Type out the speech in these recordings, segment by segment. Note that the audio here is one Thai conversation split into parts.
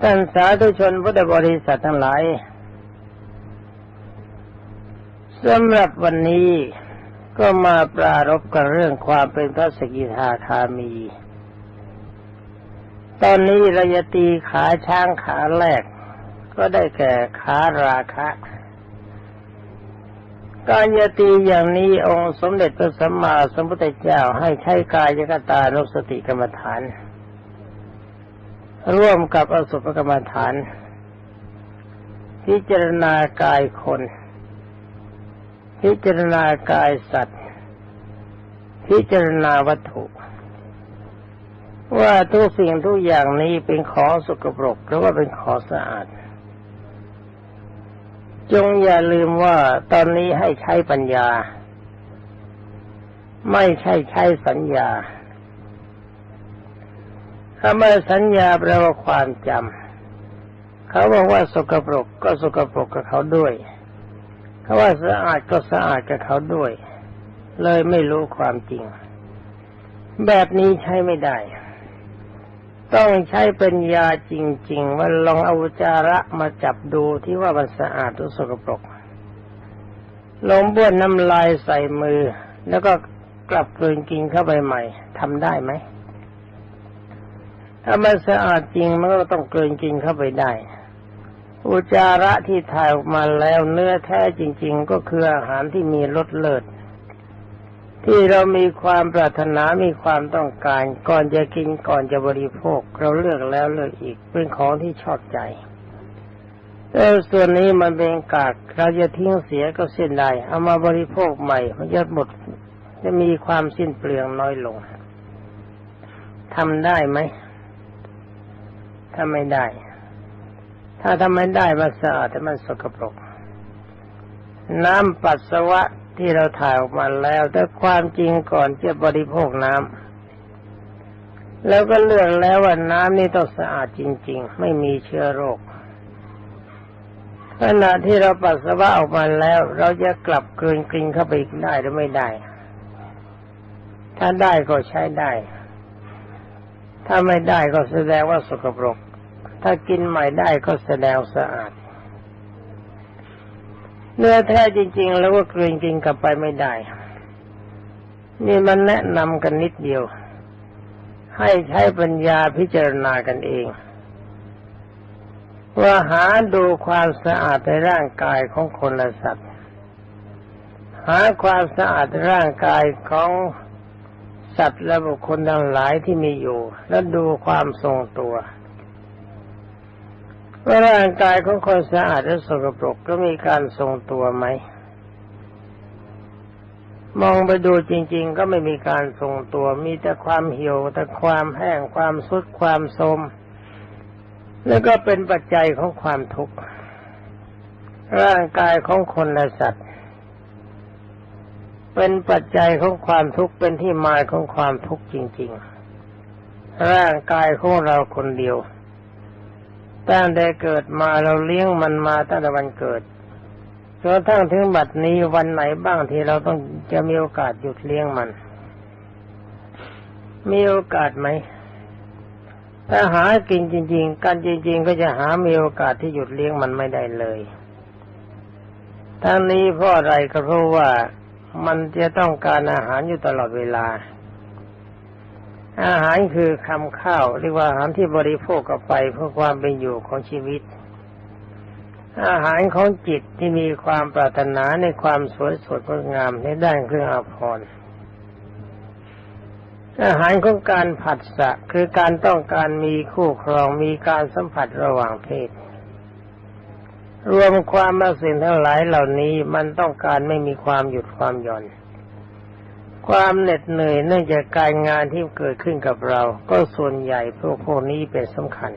ท่านสาธุชนพุทธบริษัททั้งหลายสำหรับวันนี้ก็มาปรารบกันเรื่องความเป็นพระสกิทาคามี ตอนนี้ราจะตีขาช้างขาแรก ก็ได้แก่ขาราคะ การยตีอย่างนี้องค์สมเด็จพระสัมมาสัมพุทธเจ้าให้ใช้กายกตานุสติกรรมฐาน ร่วมกับอสุภกรรมฐาน พิจารณากายคน พิจารณากายสัตว์ พิจารณาวัตถุ ว่าทุกสิ่งทุกอย่างนี้เป็นของสกปรกหรือว่าเป็นของสะอาด จงอย่าลืมว่าตอนนี้ให้ใช้ปัญญา ไม่ใช่ใช้สัญญา คำว่าสัญญาแปลว่าความจำเขาบอกว่าสกปรกก็สกปรกกับเขาด้วยเขาว่าสะอาดก็สะอาดกับเขาด้วย เลยไม่รู้ความจริง แบบนี้ใช้ไม่ได้ ต้องใช้ปัญญาจริง ๆ ว่าลองเอาจาระมาจับดูที่ว่ามันสะอาดหรือสกปรกลงบ้วนน้ำลายใส่มือ แล้วก็กลับกลืนกินเข้าไปใหม่ทำได้ไหม ถ้ามันสะอาดจริงมันก็ต้องเกลืนกินเข้าไปได้ อุจาระที่ถ่ายออกมาแล้วเนื้อแท้จริง ๆ ก็คืออาหารที่มีรสเลิศที่เรามีความปรารถนา มีความต้องการ ก่อนจะกิน ก่อนจะบริโภค เราเลือกแล้วเลือกอีก เป็นของที่ชอบใจ แต่ส่วนนี้มันเป็นกาก เราจะทิ้งเสียก็เส้นได้เอามาบริโภคใหม่ มันจะหมด จะมีความสิ้นเปลืองน้อยลง ทำได้ไหม ถ้าไม่ได้ ถ้าทำไม่ได้มันสะอาดแต่มันสกปรก น้ำปัสสาวะที่เราถ่ายออกมาแล้ว แต่ความจริงก่อนจะบริโภคน้ำแล้วก็เลือกแล้วว่าน้ำนี่ต้องสะอาดจริง ๆ ไม่มีเชื้อโรคขณะที่เราปัสสาวะออกมาแล้ว เราจะกลับกลืนกินเข้าไปอีกได้หรือไม่ได้ ถ้าได้ก็ใช้ได้ ถ้าไม่ได้ก็แสดงว่าสกปรก ถ้ากินใหม่ได้ก็แสดงสะอาด เนื้อแท้จริง ๆ แล้วก็กลืนกินกลับไปไม่ได้ นี่มันแนะนำกันนิดเดียว ให้ใช้ปัญญาพิจารณากันเอง ว่าหาดูความสะอาดในร่างกายของคนและสัตว์ หาความสะอาดร่างกายของสัตว์และบุคคลทั้งหลายที่มีอยู่ แล้วดูความทรงตัว ว่าร่างกายของคนสะอาดและสกปรกก็มีการทรงตัวไหม มองไปดูจริง ๆ ก็ไม่มีการทรงตัว มีแต่ความเหี่ยวแต่ความแห้งความสุดความโทมแล้วก็เป็นปัจจัยของความทุกข์ร่างกายของคนและสัตว์ เป็นปัจจัยของความทุกข์เป็นที่มาของความทุกข์จริง ๆ ร่างกายของเราคนเดียว ตั้งแต่เกิดมาเราเลี้ยงมันมาตั้งแต่วันเกิดจนทั้งถึงบัดนี้วันไหนบ้างที่เราต้องจะมีโอกาสหยุดเลี้ยงมัน มีโอกาสไหมถ้าหากินจริง ๆ กันจริง ๆ ก็จะหามีโอกาสที่หยุดเลี้ยงมันไม่ได้เลยทั้งนี้เพราะอะไรก็เพราะว่ามันจะต้องการอาหารอยู่ตลอดเวลา อาหารคือคำข้าวเรียกว่าอาหารที่บริโภคกับไปเพื่อความเป็นอยู่ของชีวิต อาหารของจิตที่มีความปรารถนาในความสวยสดงดงามในด้านเครื่องอาภรณ์อาหารของการผัดสะคือการต้องการมีคู่ครองมีการสัมผัสระหว่างเพศ รวมความมาสิ่งทั้งหลายเหล่านี้มันต้องการไม่มีความหยุดความหย่อน ความเหน็ดเหนื่อยเนื่องจากการงานที่เกิดขึ้นกับเรา ก็ส่วนใหญ่พวกพวกนี้เป็นสำคัญ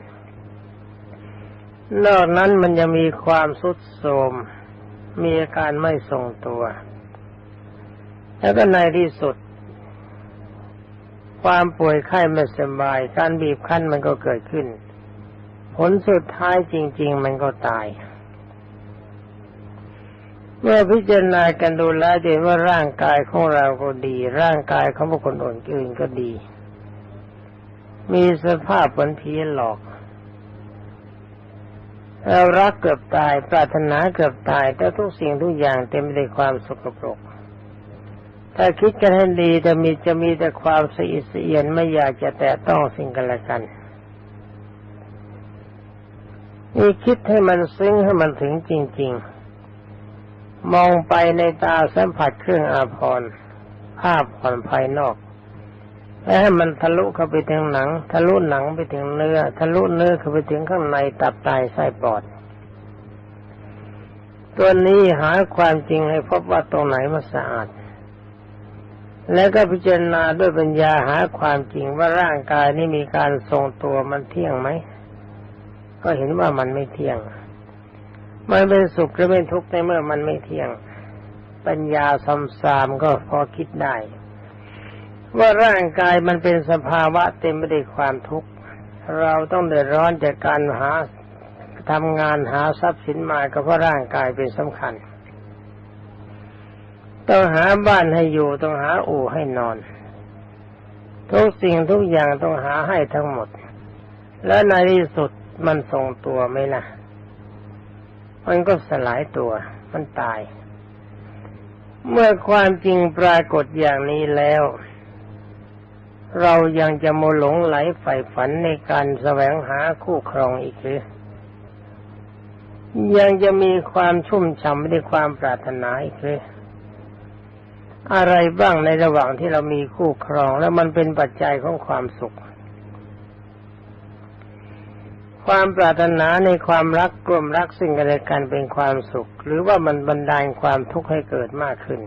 นอกนั้นมันจะมีความสุดโทมมีอาการไม่ทรงตัว แล้วก็ในที่สุด ความป่วยไข้ไม่สบาย การบีบคั้นมันก็เกิดขึ้น ผลสุดท้ายจริง ๆ มันก็ตาย เมื่อพิจารณากันดูแลเห็นว่าร่างกายของเราก็ดี ร่างกายของบุคคลอื่นก็ดี มีสภาพเหมือนผีหลอกเรารักเกือบตาย ปรารถนาเกือบตาย แต่ทุกสิ่งทุกอย่างเต็มไปด้วยความสกปรก ถ้าคิดกันให้ดีจะมีจะมีแต่ความสะอิดสะเอียนไม่อยากจะแตะต้องสิ่งกันละกัน นี่คิดให้มันซึ้งให้มันถึงจริง ๆ มองไปในตาสัมผัสเครื่องอาภรณ์ภาพผ่อนภายนอกและให้มันทะลุเข้าไปถึงหนัง ทะลุหนังไปถึงเนื้อ ทะลุเนื้อเข้าไปถึงข้างในตับไตไส้ปอด ตัวนี้หาความจริงให้พบว่าตรงไหนมันสะอาด แล้วก็พิจารณาด้วยปัญญาหาความจริงว่าร่างกายนี้มีการทรงตัวมันเที่ยงไหม ก็เห็นว่ามันไม่เที่ยง มันเป็นสุขหรือเป็นทุกข์ในเมื่อมันไม่เที่ยง ปัญญาสมสามก็พอคิดได้ ว่าร่างกายมันเป็นสภาวะเต็มไปด้วยความทุกข์เราต้องเดือดร้อนจากการหาทำงานหาทรัพย์สินมาก็เพราะร่างกายเป็นสำคัญ ต้องหาบ้านให้อยู่ต้องหาอู่ให้นอน ทุกสิ่งทุกอย่างต้องหาให้ทั้งหมด และในที่สุดมันทรงตัวไหมล่ะ มันก็สลายตัวมันตาย เมื่อความจริงปรากฏอย่างนี้แล้ว เรายังจะโมหลงไหลใฝ่ฝันในการแสวงหาคู่ครองอีกหรือยังจะมีความชุ่มฉ่ำในความปรารถนาอีกหรืออะไรบ้างในระหว่างที่เรามีคู่ครองแล้วมันเป็นปัจจัยของความสุข ความปรารถนาในความรักกลมรักสิ่งกันและกันเป็นความสุข หรือว่ามันบันดาลความทุกข์ให้เกิดมากขึ้น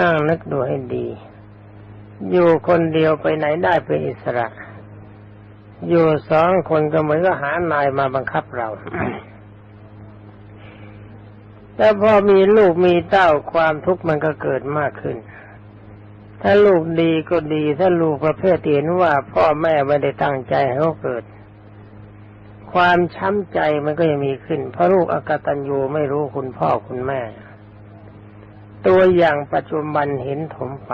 นั่งนึกดูให้ดี อยู่คนเดียวไปไหนได้เป็นอิสระ อยู่สองคนก็เหมือนกับหานายมาบังคับเราแต่พอมีลูกมีเต้าความทุกข์มันก็เกิดมากขึ้น ถ้าลูกดีก็ดี ถ้าลูกประเภทเห็นว่า พ่อแม่ไม่ได้ตั้งใจให้เขาเกิด ความช้ำใจมันก็ยังมีขึ้น เพราะลูกอากตันยูไม่รู้คุณพ่อคุณแม่ ตัวอย่างปัจจุบันเห็นถมไป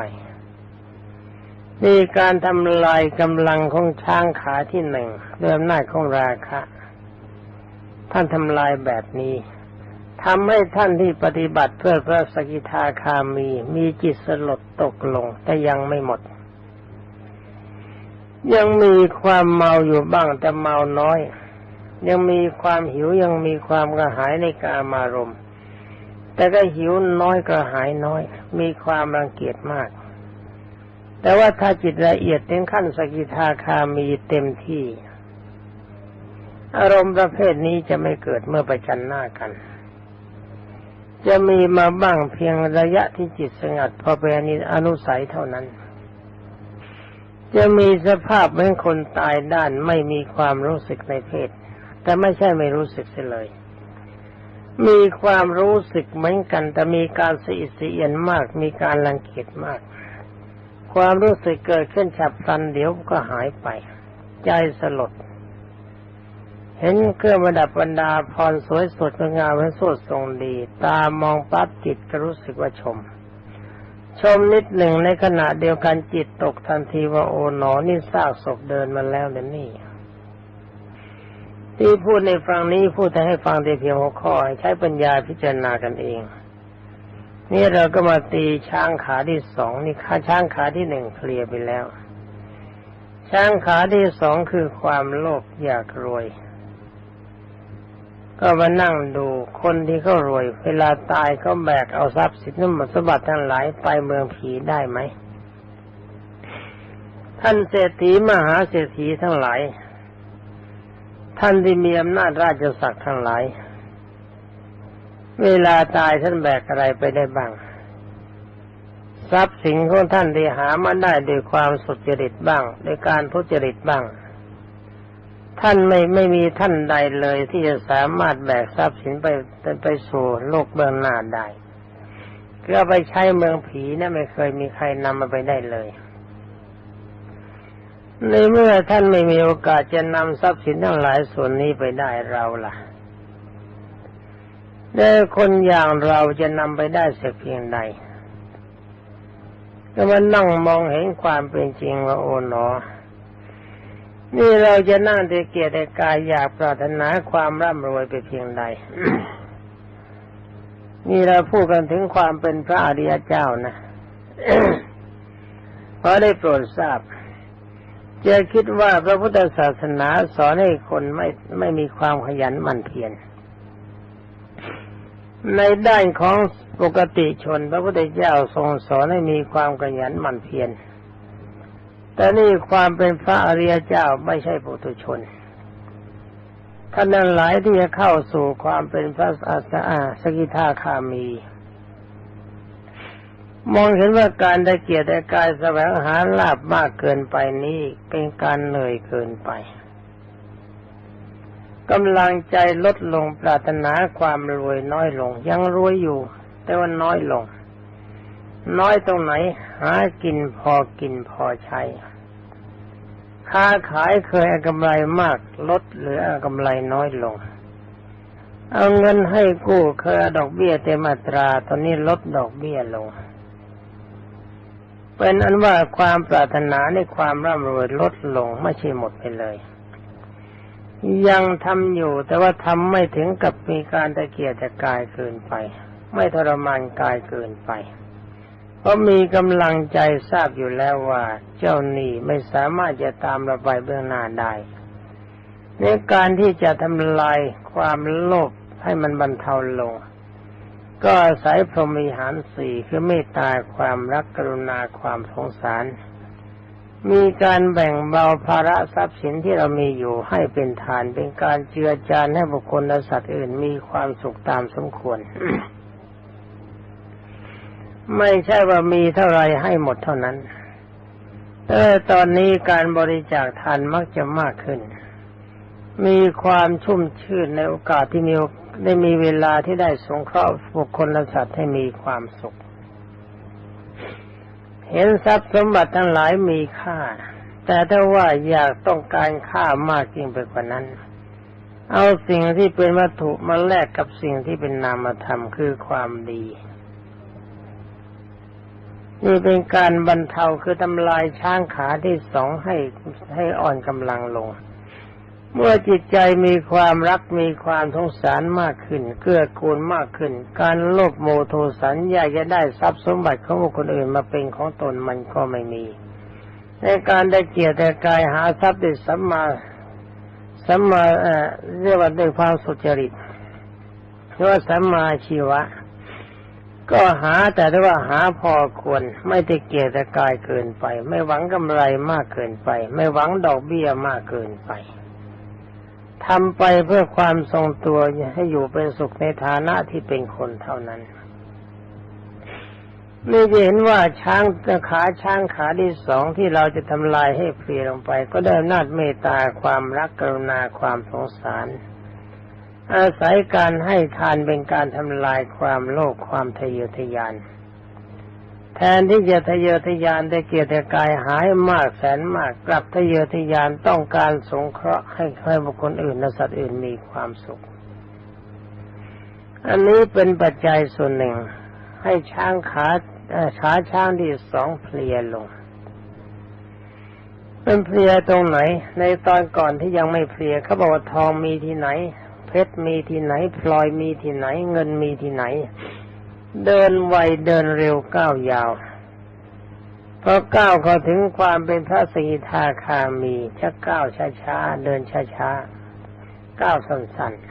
นี่การทำลายกำลังของช้างขาที่หนึ่งด้วยอำนาของราคะ ท่านทำลายแบบนี้ ทำให้ท่านที่ปฏิบัติเพื่อพระสกิทาคามี มีจิตสลดตกลง แต่ยังไม่หมด ยังมีความเมาอยู่บ้างแต่เมาน้อย ยังมีความหิวยังมีความกระหายในกามารมณ์ แต่ก็หิวน้อยกระหายน้อย มีความรังเกียจมาก แต่ว่าถ้าจิตละเอียดถึงขั้นสกิทาคามีเต็มที่ อารมณ์ประเภทนี้จะไม่เกิดเมื่อประจันหน้ากัน จะมีมาบ้างเพียงระยะที่จิตสงัดพอเป็นอนุสัยเท่านั้น จะมีสภาพเหมือนคนตายด้านไม่มีความรู้สึกในเพศ แต่ไม่ใช่ไม่รู้สึกเสียเลย มีความรู้สึกเหมือนกัน แต่มีการสีเสียนมาก มีการรังเกียจมาก ความรู้สึกเกิดขึ้นฉับพลันเดี๋ยวก็หายไป ใจสลด เห็นเครื่องประดับบรรดาพรสวยสดงามและสดทรงดี ตามองปั๊บจิตก็รู้สึกว่าชม ชมนิดหนึ่งในขณะเดียวกันจิตตกทันทีว่าโอ๋หนอนี่ซากศพเดินมาแล้วเดี๋ยวนี้ที่พูดในฟังนี้พูดแต่ให้ฟังแต่เพียงหัวข้อให้ใช้ปัญญาพิจารณากันเอง นี่เราก็มาตีช้างขาที่สองนี่ขาช้างขาที่หนึ่งเคลียร์ไปแล้ว ช้างขาที่สองคือความโลภอยากรวย ก็มานั่งดูคนที่เขารวย เวลาตายเขาแบกเอาทรัพย์สินสมบัติทั้งหลายไปเมืองผีได้ไหม ท่านเศรษฐีมหาเศรษฐีทั้งหลาย ท่านที่มีอำนาจราชศักดิ์ทั้งหลาย เวลาตายท่านแบกอะไรไปได้บ้าง ทรัพย์สินของท่านที่หามาได้ด้วยความสุจริตบ้างด้วยการทุจริตบ้าง ท่านไม่ไม่มีท่านใดเลยที่จะสามารถแบกทรัพย์สินไปไปสู่โลกเบื้องหน้าได้ก็ไปใช้เมืองผีนะไม่เคยมีใครนำมาไปได้เลย ในเมื่อท่านไม่มีโอกาสจะนำทรัพย์สินทั้งหลายส่วนนี้ไปได้เราล่ะแต่คนอย่างเราจะนำไปได้สักเพียงใดก็มานั่งมองเห็นความเป็นจริงว่าโอ๋หนอ นี่เราจะนั่งแต่เกียรติกายอยากปรารถนาความร่ำรวยไปเพียงใด นี่เราพูดกันถึงความเป็นพระอริยเจ้านะเพราะได้โปรดทราบจะคิดว่าพระพุทธศาสนาสอนให้คนไม่ไม่มีความขยันหมั่นเพียรในด้านของปกติชน พระพุทธเจ้าทรงสอนให้มีความขยันหมั่นเพียร แต่นี่ความเป็นพระอริยเจ้าไม่ใช่ปุถุชนท่านนั้นหลายที่จะเข้าสู่ความเป็นพระอาสาสกิทาคามี มองเห็นว่าการได้เกียรติกายแสวงหาลาบมากเกินไปนี้เป็นการเหนื่อยเกินไปกำลังใจลดลงปรารถนาความรวยน้อยลง ยังรวยอยู่ แต่ว่าน้อยลง น้อยตรงไหน หากินพอกินพอใช้ ค้าขายเคยกำไรมากลดเหลือกำไรน้อยลง เอาเงินให้กู้เคยดอกเบี้ยเต็มอัตรา ตอนนี้ลดดอกเบี้ยลง เป็นอันว่าความปรารถนาในความร่ำรวยลดลงไม่ใช่หมดไปเลย ยังทำอยู่แต่ว่าทำไม่ถึงกับมีการตะเกียกตะกายเกินไป ไม่ทรมานกายเกินไป เพราะมีกำลังใจทราบอยู่แล้วว่า เจ้าหนี้ไม่สามารถจะตามเระบายเบื้องหน้าได้ในการที่จะทำลายความโลภให้มันบรรเทาลง ก็อาศัยพรหมิหารสี่คือเมตตาความรักกรุณาความสงสาร มีการแบ่งเบาภาระทรัพย์สินที่เรามีอยู่ให้เป็นทานเป็นการเจือจานให้บุคคลและสัตว์อื่นมีความสุขตามสมควร ไม่ใช่ว่ามีเท่าไรให้หมดเท่านั้น เออตอนนี้การบริจาคทานมักจะมากขึ้น มีความชุ่มชื่นในโอกาสที่มีได้มีเวลาที่ได้สงเคราะห์บุคคลและสัตว์ให้มีความสุข เห็นทรัพย์สมบัติทั้งหลายมีค่า แต่ถ้าว่าอยากต้องการค่ามากยิ่งไปกว่านั้น เอาสิ่งที่เป็นวัตถุมาแลกกับสิ่งที่เป็นนามธรรมคือความดี นี่เป็นการบรรเทาคือทำลายช้างขาที่สองให้ให้อ่อนกำลังลง เมื่อจิตใจมีความรักมีความสงสารมากขึ้น เกื้อกูลมากขึ้น การโลภโมโทสันอยากจะได้ทรัพย์สมบัติของคคลอื่นมาเป็นของตนมันก็ไม่มี ในการได้เกียรติกายหาทรัพย์ด้วยสัมมาสัมมาเอ่อเรียกว่าด้วยความสุจริตเรียกว่าสัมมาชีวะ ก็หาแต่ได้ว่าหาพอควรไม่ได้เกียรติกายเกินไป ไม่หวังกำไรมากเกินไป ไม่หวังดอกเบี้ยมากเกินไปทำไปเพื่อความทรงตัวให้อยู่เป็นสุขในฐานะที่เป็นคนเท่านั้นนี่จะเห็นว่าช้างขาช้างขาที่สองที่เราจะทำลายให้เพลียลงไป ก็ได้นาจเมตตาความรักกรุณาความสงสาร อาศัยการให้ทานเป็นการทำลายความโลภความทะเยอทะยาน แทนที่จะทะเยอทะยานได้เกียรติกายหายมากแสนมากกลับทะเยอทะยานต้องการสงเคราะห์ให้ใครบุคคลอื่นและสัตว์อื่นมีความสุข อันนี้เป็นปัจจัยส่วนหนึ่ง ให้ช้างขาขาช้างที่สองเพลียลงเป็นเพลียตรงไหน ในตอนก่อนที่ยังไม่เพลียเขาบอกว่าทองมีที่ไหน เพชรมีที่ไหน พลอยมีที่ไหน เงินมีที่ไหน เดินไวเดินเร็วก้าวยาวพอก้าวเข้าถึงความเป็นพระสกิทาคามีชักก้าวช้าๆเดินช้าๆก้าวสั้นๆ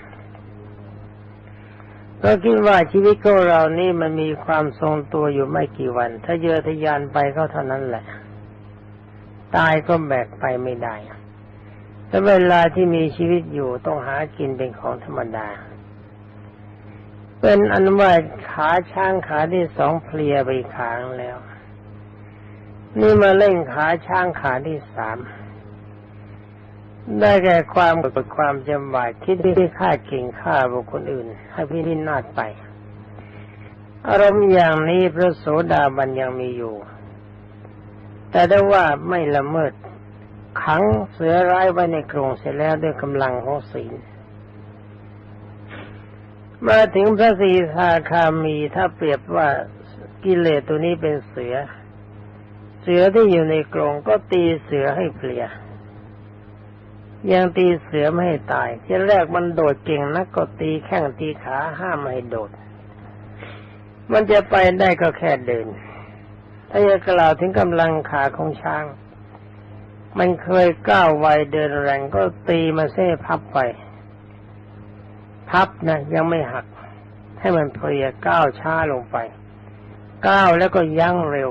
ก็คิดว่าชีวิตของเรานี่มันมีความทรงตัวอยู่ไม่กี่วัน ถ้าเยอทะยานไปก็เท่านั้นแหละ ตายก็แบกไปไม่ได้ แต่เวลาที่มีชีวิตอยู่ต้องหากินเป็นของธรรมดา เป็นอันว่าขาช้างขาที่สองเพลียไปขางแล้ว นี่มาเล่งขาช้างขาที่สามได้แก่ความกดความจำบายคิดที่ฆ่าเก่งฆ่าบุคคลอื่น ให้พี่นินาดไป อารมณ์อย่างนี้พระโสดาบันยังมีอยู่ แต่ได้ว่าไม่ละเมิด ขังเสือร้ายไว้ในกรงเสร็จแล้วด้วยกำลังของศีลมาถึงพระสีทาคามีถ้าเปรียบว่ากิเลสตัวนี้เป็นเสือ เสือที่อยู่ในกรงก็ตีเสือให้เพลียยังตีเสือไม่ให้ตายทีแรกมันโดดเก่งนักก็ตีแข้งตีขาห้ามไม่ให้โดด มันจะไปได้ก็แค่เดิน ถ้าจะกล่าวถึงกำลังขาของช้าง มันเคยก้าวไวเดินแรงก็ตีมาเส้พับไป พับนะยังไม่หัก ให้มันเพลียก้าวช้าลงไป ก้าวแล้วก็ยั้งเร็ว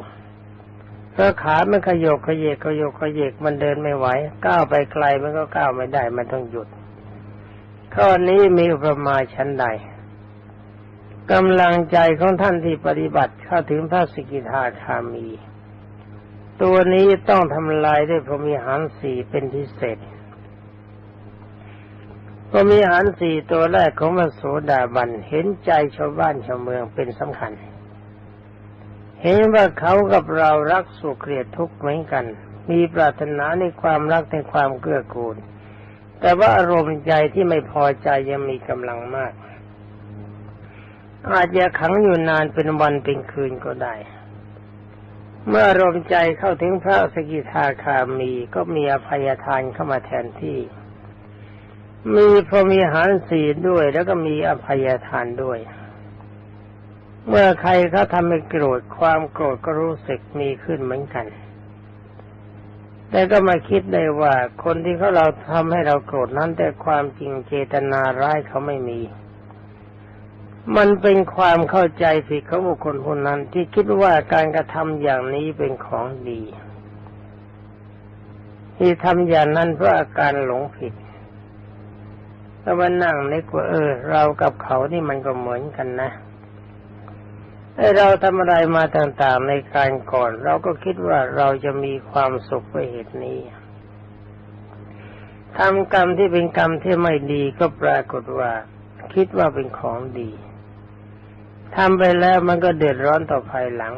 เพราะขามันขยโกขยเยกขยกขยเยกมันเดินไม่ไหวก้าวไปไกลมันก็ก้าวไม่ได้ มันต้องหยุด ข้อนี้มีอุปมาชั้นใดกำลังใจของท่านที่ปฏิบัติเข้าถึงพระสกิทาคามี ตัวนี้ต้องทำลายด้วยพรมีหารสี่เป็นพิเศษพรมีหารสี่ตัวแรกของมโสดาบันเห็นใจชาวบ้านชาวเมืองเป็นสำคัญ เห็นว่าเขากับเรารักสุขเกลียดทุกข์เหมือนกัน มีปรารถนาในความรักในความเกื้อกูล แต่ว่าอารมณ์ใจที่ไม่พอใจยังมีกำลังมาก อาจจะขังอยู่นานเป็นวันเป็นคืนก็ได้ เมื่ออารมใจเข้าถึงพระสกิทาคามีก็มีอภัยทานเข้ามาแทนที่ มีพรมีหารสีด้วย แล้วก็มีอภัยทานด้วย เมื่อใครเขาทำให้โกรธความโกรธก็รู้สึกมีขึ้นเหมือนกัน แต่ก็มาคิดได้ว่าคนที่เขาเราทำให้เราโกรธนั้นแต่ความจริงเจตนาร้ายเขาไม่มี มันเป็นความเข้าใจผิดของบุคคลคนนั้นที่คิดว่าการกระทำอย่างนี้เป็นของดี ที่ทำอย่างนั้นเพราะอาการหลงผิดแต่ว่านั่งนึกว่าเออ เรากับเขานี่มันก็เหมือนกันนะให้เราทำอะไรมาต่างๆในการก่อน เราก็คิดว่าเราจะมีความสุขไปเหตุนี้ทำกรรมที่เป็นกรรมที่ไม่ดีก็ปรากฏว่า คิดว่าเป็นของดี ทำไปแล้วมันก็เดือดร้อนต่อภายหลัง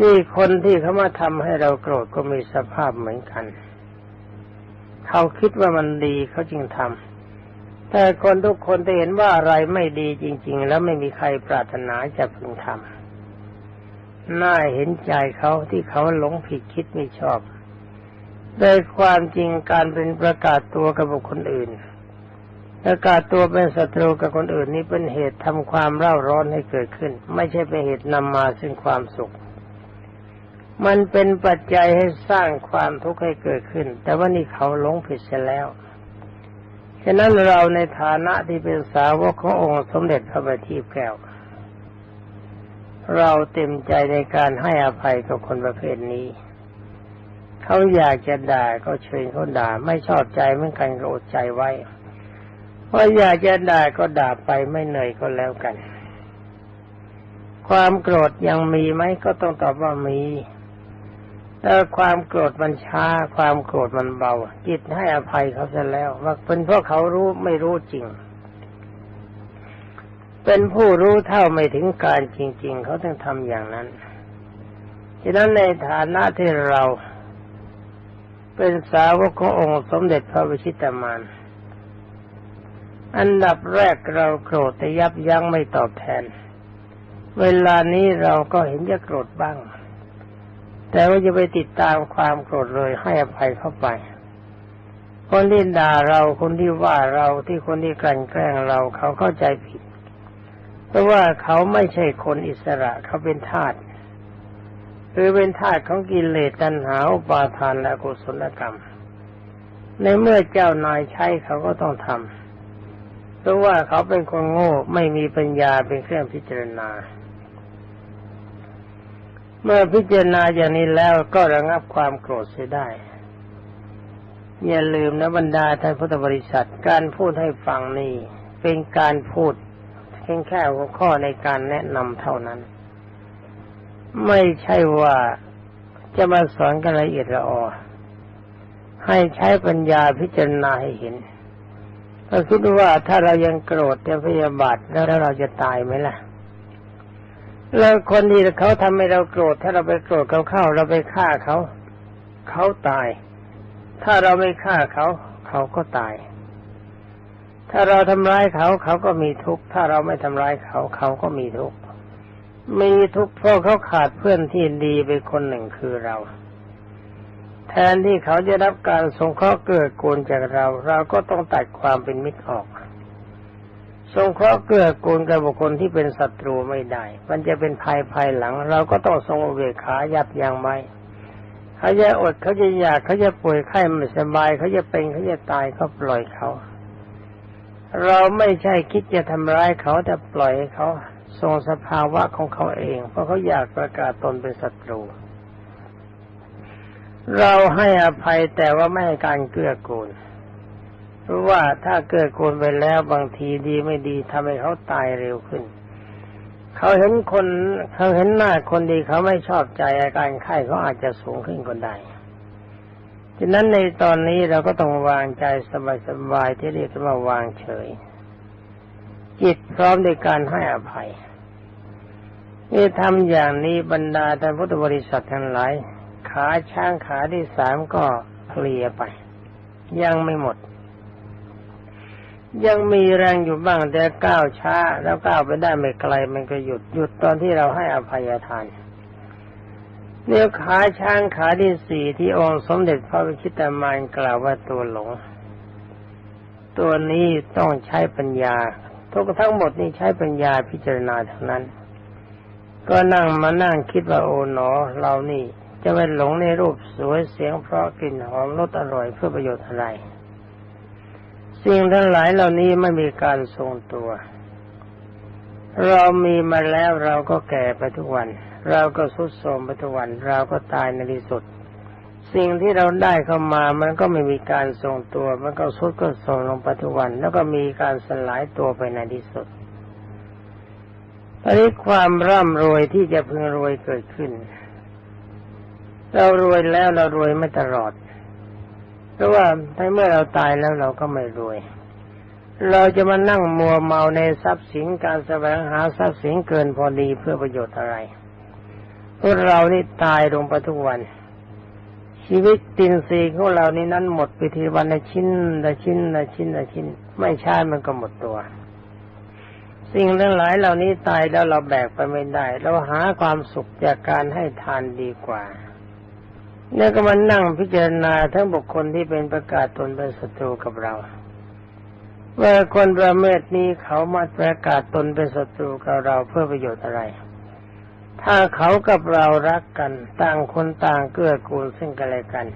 นี่คนที่เขามาทำให้เราโกรธก็มีสภาพเหมือนกัน เขาคิดว่ามันดีเขาจึงทำแต่คนทุกคนจะเห็นว่าอะไรไม่ดีจริง ๆ แล้วไม่มีใครปรารถนาจะพึงทำน่าเห็นใจเขาที่เขาหลงผิดคิดไม่ชอบโดยความจริงการเป็นประกาศตัวกับบุคคลอื่น ประกาศตัวเป็นศัตรูกับคนอื่นนี้เป็นเหตุทำความเร่าร้อนให้เกิดขึ้น ไม่ใช่เป็นเหตุนำมาซึ่งความสุข มันเป็นปัจจัยให้สร้างความทุกข์ให้เกิดขึ้น แต่ว่านี่เขาหลงผิดเสียแล้วฉะนั้นเราในฐานะที่เป็นสาวกขององค์สมเด็จพระบัณฑิตแก้ว เราเต็มใจในการให้อภัยกับคนประเภทนี้ เขาอยากจะด่าก็เชิญเขาด่า ไม่ชอบใจเหมือนกันก็อดใจไว้ เพราอยากจะด่าก็ด่าไปไม่เหนื่อยก็แล้วกัน ความโกรธยังมีไหมก็ต้องตอบว่ามีแต่ความโกรธมันช้า ความโกรธมันเบา จิตให้อภัยเขาเสียแล้ว ว่าเป็นเพราะเขารู้ไม่รู้จริง เป็นผู้รู้เท่าไม่ถึงการจริง ๆ เขาต้องทำอย่างนั้นฉะนั้นในฐานะที่เรา เป็นสาวกขององค์สมเด็จพระวิชิตามาน อันดับแรกเราโกรธแต่ยับยั้งไม่ตอบแทน เวลานี้เราก็เห็นจะโกรธบ้าง แต่ว่าจะไปติดตามความโกรธเลยให้อภัยเข้าไป คนที่ด่าเราคนที่ว่าเราที่คนที่กลั่นแกล้งเราเขาเข้าใจผิด เพราะว่าเขาไม่ใช่คนอิสระเขาเป็นทาสคือเป็นทาสของกิเลสตัณหาอุปาทานและกุศลกรรม ในเมื่อเจ้านายใช้เขาก็ต้องทำ เพราะว่าเขาเป็นคนโง่ไม่มีปัญญาเป็นเครื่องพิจารณา เมื่อพิจารณาอย่างนี้แล้วก็ระงับความโกรธเสียได้ อย่าลืมนะบรรดาท่านพุทธบริษัทการพูดให้ฟังนี่เป็นการพูดเพียงแค่หัวข้อในการแนะนำเท่านั้น ไม่ใช่ว่าจะมาสอนกันละเอียดละออให้ใช้ปัญญาพิจารณาให้เห็น ก็คิดว่าถ้าเรายังโกรธแต่พยาบาทแล้วเราจะตายไหมล่ะแล้วคนที่เขาทำให้เราโกรธ ถ้าเราไปโกรธเขาเข้า เราไปฆ่าเขาเขาตาย ถ้าเราไม่ฆ่าเขาเขาก็ตาย ถ้าเราทำร้ายเขาเขาก็มีทุกข์ ถ้าเราไม่ทำร้ายเขาเขาก็มีทุกข์มีทุกข์เพราะเขาขาดเพื่อนที่ดีไปคนหนึ่งคือเรา แทนที่เขาจะรับการสงเคราะห์เกื้อกูลจากเรา เราก็ต้องตัดความเป็นมิตรออก สงเคราะห์เกื้อกูลกับบุคคลที่เป็นศัตรูไม่ได้ มันจะเป็นภายภายหลัง เราก็ต้องทรงอุเบกขายับยั้งไว้เขาจะอดเขาจะอยากเขาจะป่วยไข้ไม่สบายเขาจะเป็นเขาจะตายเขาปล่อยเขา เราไม่ใช่คิดจะทำร้ายเขาแต่ปล่อยเขาทรงสภาวะของเขาเอง เพราะเขาอยากประกาศตนเป็นศัตรู เราให้อภัยแต่ว่าไม่ให้การเกื้อกูลเพราะว่าถ้าเกื้อกูลไปแล้วบางทีดีไม่ดีทำให้เขาตายเร็วขึ้น เขาเห็นคนเขาเห็นหน้าคนดีเขาไม่ชอบใจอาการไข้เขาอาจจะสูงขึ้นก็ได้ฉะนั้นในตอนนี้เราก็ต้องวางใจสบายๆที่เรียกว่าวางเฉย จิตพร้อมในการให้อภัยนี่ทำอย่างนี้บรรดาท่านพุทธบริษัททั้งหลาย ขาช้างขาที่สามก็เคลียไป ยังไม่หมด ยังมีแรงอยู่บ้างแต่ก้าวช้า แล้วก้าวไปได้ไม่ไกล มันก็หยุดหยุดตอนที่เราให้อภัยทานเนี่ยขาช้างขาที่สี่ที่องค์สมเด็จพระวิชิตามานกล่าวว่าตัวหลง ตัวนี้ต้องใช้ปัญญาทุกทั้งหมดนี่ใช้ปัญญาพิจารณาทั้งนั้น ก็นั่งมานั่งคิดว่าโอ๋หนอ เรานี่ จะไปหลงในรูปสวยเสียงเพราะกลิ่นหอมรสอร่อยเพื่อประโยชน์อะไร สิ่งทั้งหลายเหล่านี้ไม่มีการทรงตัว เรามีมาแล้วเราก็แก่ไปทุกวัน เราก็สุดโทมไปทุกวัน เราก็ตายในที่สุด สิ่งที่เราได้เข้ามามันก็ไม่มีการทรงตัว มันก็สุดก็ทรงลงไปทุกวัน แล้วก็มีการสลายตัวไปในที่สุดตอนนี้ความร่ำรวยที่จะพึงรวยเกิดขึ้น เรารวยแล้วเรารวยไม่ตลอด เพราะว่าถ้าเมื่อเราตายแล้วเราก็ไม่รวย เราจะมานั่งมัวเมาในทรัพย์สินการแสวงหาทรัพย์สินเกินพอดีเพื่อประโยชน์อะไรพวกเรานี่ตายลงไปทุกวัน ชีวิตตินซีของเรานี่นั้นหมดไปทีวันละชิ้นละชิ้นละชิ้นละชิ้น ไม่ช้ามันก็หมดตัว สิ่งทั้งหลายเหล่านี้ตายแล้วเราแบกไปไม่ได้ เราหาความสุขจากการให้ทานดีกว่า เนี่ยก็มานั่งพิจารณาทั้งบุคคลที่เป็นประกาศตนเป็นศัตรูกับเราว่าคนประเมทนี้เขามาประกาศตนเป็นศัตรูกับเราเพื่อประโยชน์อะไร ถ้าเขากับเรารักกัน ต่างคนต่างเกื้อกูลซึ่งกันและกัน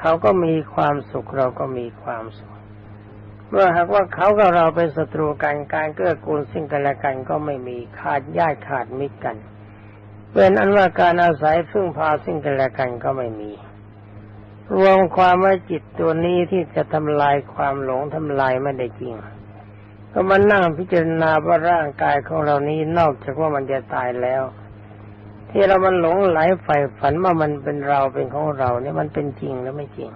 เขาก็มีความสุขเราก็มีความสุขเมื่อหากว่าเขากับเราเป็นศัตรูกันการเกื้อกูลซึ่งกันและกันก็ไม่มีขาดญาติขาดมิตรกัน เป็นอันว่าการอาศัยพึ่งพาซึ่งกันและกันก็ไม่มี รวมความว่าจิตตัวนี้ที่จะทำลายความหลงทำลายไม่ได้จริง ก็มานั่งพิจารณาว่าร่างกายของเรานี้นอกจากว่ามันจะตายแล้ว ที่เรามันหลงไหลใฝ่ฝันว่ามันเป็นเราเป็นของเราเนี่ยมันเป็นจริงหรือไม่จริง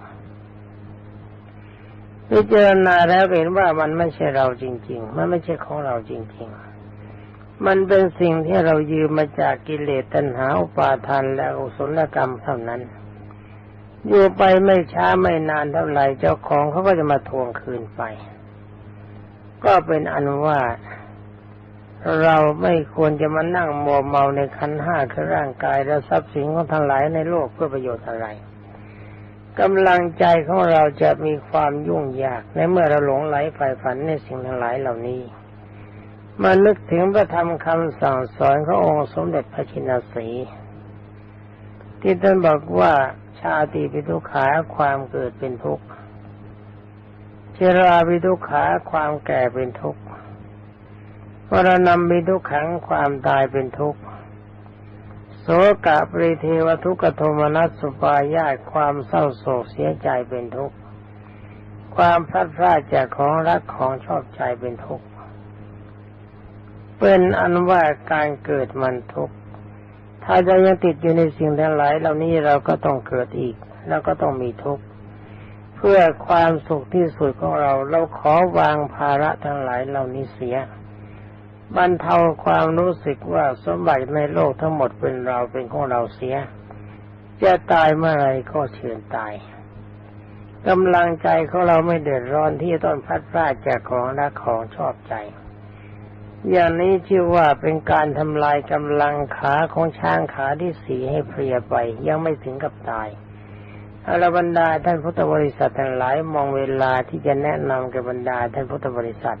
พิจารณาแล้วเห็นว่ามันไม่ใช่เราจริง ๆ มันไม่ใช่ของเราจริง ๆ มันเป็นสิ่งที่เรายืมมาจากกิเลสตัณหาอุปาทานและอุศลกรรมเท่านั้น อยู่ไปไม่ช้าไม่นานเท่าไหร่เจ้าของเขาก็จะมาทวงคืนไป ก็เป็นอันว่าเราไม่ควรจะมานั่งมัวเมาในขันห้าคือร่างกายและทรัพย์สินของทั้งหลายในโลกเพื่อประโยชน์อะไรกำลังใจของเราจะมีความยุ่งยากในเมื่อเราหลงไหลฝ่ายฝันในสิ่งทั้งหลายเหล่านี้ มานึกถึงพระธรรมคำสั่งสอนขององค์สมเด็จพระชินสีที่ท่านบอกว่าชาติปิทุขาความเกิดเป็นทุกข์ชราวิทุขาความแก่เป็นทุกข์วรณำวิทุขังความตายเป็นทุกข์โสกะปริเทวทุกขโทมนัสสุปายาตความเศร้าโศกเสียใจเป็นทุกข์ ความพลาดพลาดจากของรักของชอบใจเป็นทุกข์ เป็นอันว่าการเกิดมันทุกข์ถ้าจะยังติดอยู่ในสิ่งทั้งหลายเหล่านี้เราก็ต้องเกิดอีก แล้วก็ต้องมีทุกข์เพื่อความสุขที่สุดของเรา เราขอวางภาระทั้งหลายเหล่านี้เสียบรรเทาความรู้สึกว่าสมบัติในโลกทั้งหมดเป็นเราเป็นของเราเสีย จะตายเมื่อไรก็เชิญตายกำลังใจของเราไม่เดือดร้อนที่ต้องพัดพลาดจากของรักของชอบใจ อย่างนี้ชื่อว่าเป็นการทำลายกำลังขาของช้างขาที่สีให้เพลียไป ยังไม่ถึงกับตายอาลบรรดาท่านพุทธบริษัททั้งหลายมองเวลาที่จะแนะนำกับบรรดาท่านพุทธบริษัท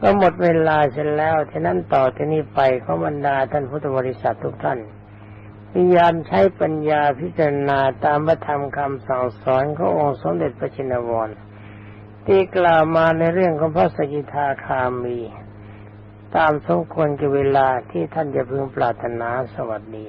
ก็หมดเวลาเสร็จแล้วฉะนั้นต่อจากนี้ไปขอบรรดาท่านพุทธบริษัททุกท่านพยายามใช้ปัญญาพิจารณาตามพระธรรมคำสั่งสอนขององค์สมเด็จพระชินวรที่กล่าวมาในเรื่องของพระสกิทาคามี ตามสมควรกับเวลาที่ท่านจะพึงปรารถนาสวัสดี